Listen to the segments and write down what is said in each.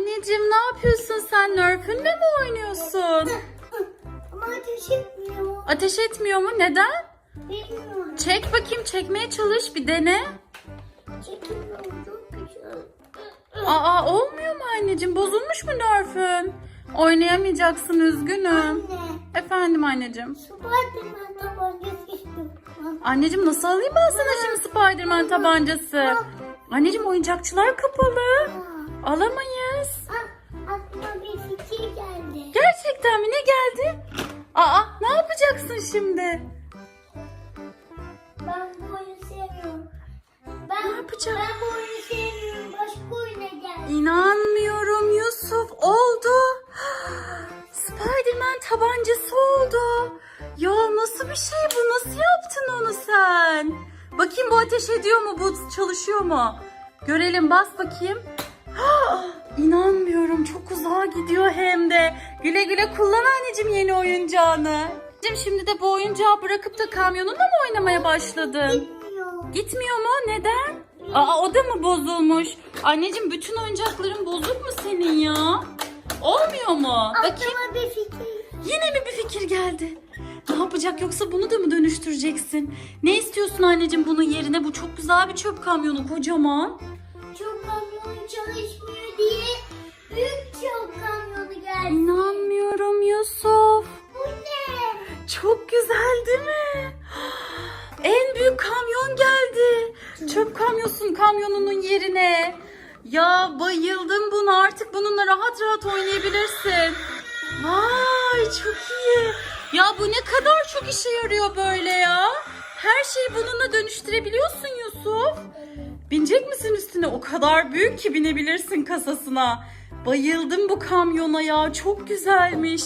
Anneciğim ne yapıyorsun sen? Nerf'ünle mi oynuyorsun? Ama ateş etmiyor. Ateş etmiyor mu? Neden? Bilmiyorum. Çek bakayım çekmeye çalış bir dene. Çekilmiyor. Çok güzel. Aa olmuyor mu anneciğim? Bozulmuş mu Nerf'ün? Oynayamayacaksın üzgünüm. Anne. Efendim anneciğim. Spiderman tabancası istiyorum. Anneciğim nasıl alayım ben sana şimdi Spiderman tabancası? Anneciğim oyuncakçılar kapalı. Alamayız. Aa ne yapacaksın şimdi? Ben bu oyunu sevmiyorum. Ben, Ne yapacağım? Ben bu oyunu sevmiyorum. Başka oyuna gel. İnanmıyorum Yusuf. Oldu. Spiderman tabancası oldu. Ya nasıl bir şey bu? Nasıl yaptın onu sen? Bakayım bu ateş ediyor mu? Bu çalışıyor mu? Görelim bas bakayım. İnanmıyorum çok uzağa gidiyor hem de. Güle güle kullan anneciğim yeni oyuncağını. Anneciğim şimdi de bu oyuncağı bırakıp da kamyonunla mı oynamaya başladın? Bilmiyorum. Gitmiyor mu? Neden? Aa o da mı bozulmuş? Anneciğim bütün oyuncakların bozuk mu senin ya? Olmuyor mu? Bakayım. Aklıma bir fikir. Yine mi bir fikir geldi? Ne yapacak yoksa bunu da mı dönüştüreceksin? Ne istiyorsun anneciğim bunun yerine? Bu çok güzel bir çöp kamyonu kocaman. Çok kamyon çalışmıyor diye güzel değil mi? En büyük kamyon geldi. Çöp kamyosun kamyonunun yerine. Ya bayıldım buna artık bununla rahat rahat oynayabilirsin. Vay çok iyi. Ya bu ne kadar çok işe yarıyor böyle ya. Her şeyi bununla dönüştürebiliyorsun Yusuf. Binecek misin üstüne? O kadar büyük ki binebilirsin kasasına. Bayıldım bu kamyona ya. Çok güzelmiş.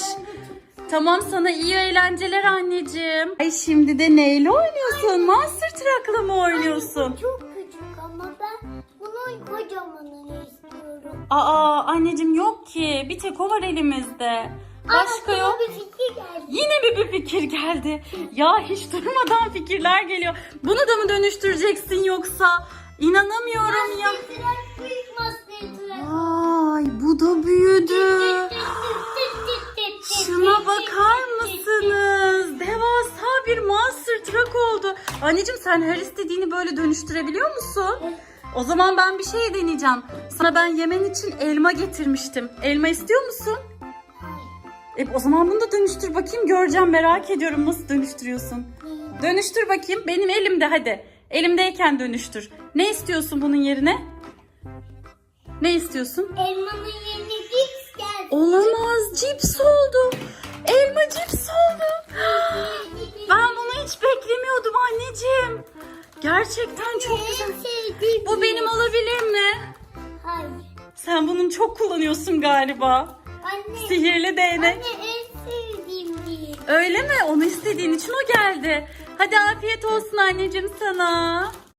Tamam sana iyi eğlenceler anneciğim. Ay şimdi de neyle oynuyorsun? Monster Truck'la mı oynuyorsun? Bu çok küçük ama ben bunun kocamanını istiyorum. Aa anneciğim yok ki. Bir tek o var elimizde. Başka Aklıma yok. bir fikir geldi. Yine mi bir fikir geldi? Ya hiç durmadan fikirler geliyor. Bunu da mı dönüştüreceksin yoksa? İnanamıyorum ya. Anneciğim sen her istediğini böyle dönüştürebiliyor musun? O zaman ben bir şey deneyeceğim. Sana ben yemen için elma getirmiştim. Elma istiyor musun? E, o zaman bunu da dönüştür bakayım. Göreceğim merak ediyorum nasıl dönüştürüyorsun. Dönüştür bakayım. Benim elimde hadi. Elimdeyken dönüştür. Ne istiyorsun bunun yerine? Ne istiyorsun? Elmanın yerine Dix geldi. Olamaz. Cips oldu. Elma cips Gerçekten çok güzel. Sevdiğim Bu benim olabilir mi? Hayır. Sen bunun çok kullanıyorsun galiba. Anne. Sihirli değnek. Anne en sevdiğim. Öyle mi? Onu istediğin için o geldi. Hadi afiyet olsun anneciğim sana.